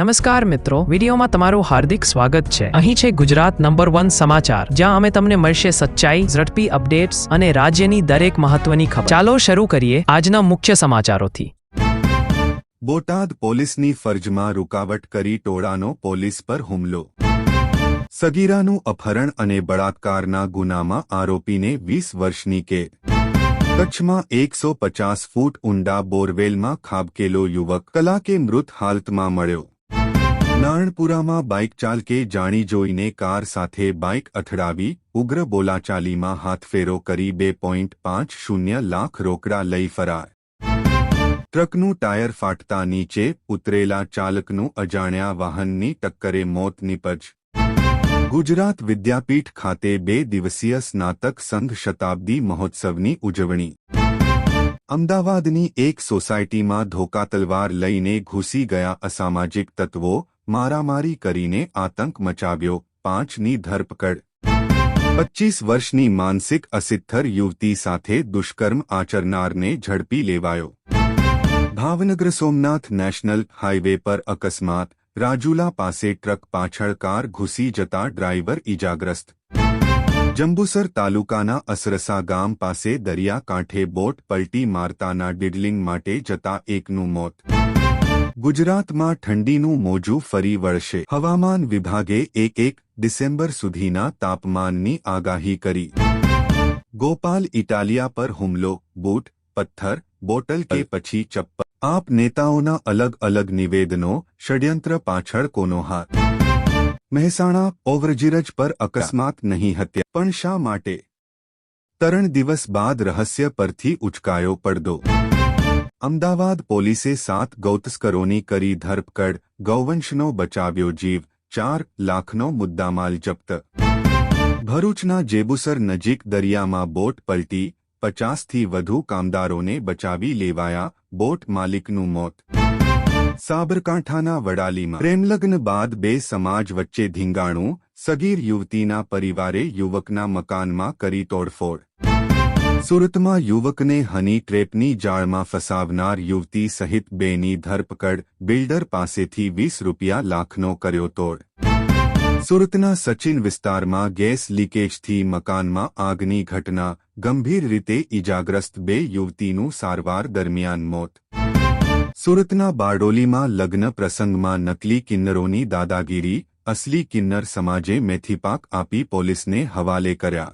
નમસ્કાર મિત્રો, વિડીયોમાં તમારું હાર્દિક સ્વાગત છે. અહીં છે ગુજરાત નંબર વન સમાચાર, જ્યાં અમે તમને મળશે સચ્ચાઈ, ઝડપી અપડેટ્સ અને રાજ્યની દરેક મહત્વની ખબર. ચાલો શરૂ કરીએ આજના મુખ્ય સમાચારોથી. બોટાદ પોલીસની ફરજમાં રૂકાવટ કરી ટોળાનો પોલીસ પર હુમલો. સગીરાનું અપહરણ અને બળાત્કારના ગુનામાં આરોપીને વીસ વર્ષની કેદ કચ્છમાં એકસો પચાસ ફૂટ ઊંડા બોરવેલમાં ખાબકેલો યુવક કલાકે મૃત હાલતમાં મળ્યો. નારણપુરામાં બાઇક ચાલકે જાણી જોઈને કાર સાથે બાઇક અથડાવી, ઉગ્ર બોલાચાલીમાં હાથફેરો કરી બે પોઈન્ટ પાંચ શૂન્ય લાખ રોકડા લઈ ફરાર. ટ્રકનું ટાયર ફાટતા નીચે ઉતરેલા ચાલકનું અજાણ્યા વાહનની ટક્કરે મોત નિપજ. ગુજરાત વિદ્યાપીઠ ખાતે બે દિવસીય સ્નાતક સંઘ શતાબ્દી મહોત્સવની ઉજવણી. અમદાવાદની એક સોસાયટીમાં ધોકા તલવાર લઈને ઘૂસી ગયા અસામાજિક તત્વો મારામારી કરીને આતંક મચાવ્યો, પાંચની ધરપકડ. પચ્ચીસ વર્ષની માનસિક અસિત્થર યુવતી સાથે દુષ્કર્મ આચરનારને ઝડપી લેવાયો. ભાવનગર સોમનાથ નેશનલ હાઇવે પર અકસ્માત, રાજુલા પાસે ટ્રક પાછળ કાર ઘૂસી જતા ડ્રાઈવર ઇજાગ્રસ્ત જંબુસર તાલુકાના અસરસા ગામ પાસે દરિયાકાંઠે બોટ પલટી મારતાના ડિડલિંગ માટે જતા એકનું મોત. ગુજરાતમાં ઠંડીનું મોજું ફરી વળશે. હવામાન વિભાગે એક એક ડિસેમ્બર સુધીના તાપમાનની આગાહી કરી. ગોપાલ ઇટાલિયા પર હુમલો, બૂટ, પથ્થર, બોટલ કે પછી ચપ્પલ. આપ નેતાઓના અલગ અલગ નિવેદનો, ષડયંત્ર પાછળ કોનો હાથ? મહેસાણા, ઓવરજીરજ પર અકસ્માત નહીં હત્યા. પણ શા માટે? ત્રણ દિવસ બાદ રહસ્ય પરથી ઉચકાયો પડદો. અમદાવાદ પોલીસે સાત ગૌતસ્કરોની કરી ધરપકડ, ગૌવંશનો બચાવ્યો જીવ, ચાર લાખનો મુદ્દામાલ જપ્ત. ભરૂચના જેબુસર નજીક દરિયામાં બોટ પલટી, પચાસથી વધુ કામદારોને બચાવી લેવાયા બોટ માલિકનું મોત. સાબરકાંઠાના વડાલીમાં પ્રેમલગ્ન બાદ બે સમાજ વચ્ચે ધીંગાણું, સગીર યુવતીના પરિવારે યુવકના મકાનમાં કરી તોડફોડ. સુરતમાં યુવકને હની ટ્રેપની જાળમાં ફસાવનાર યુવતી સહિત બેની ધરપકડ, બિલ્ડર પાસેથી વીસ રૂપિયા લાખનો કર્યો તોડ. સુરતના સચિન વિસ્તારમાં ગેસ લીકેજથી મકાનમાં આગની ઘટના, ગંભીર રીતે ઇજાગ્રસ્ત બે યુવતીનું સારવાર દરમિયાન મોત. સુરતના બારડોલીમાં લગ્ન પ્રસંગમાં નકલી કિન્નરોની દાદાગીરી, અસલી કિન્નર સમાજે મેથીપાક આપી પોલીસને હવાલે કર્યા.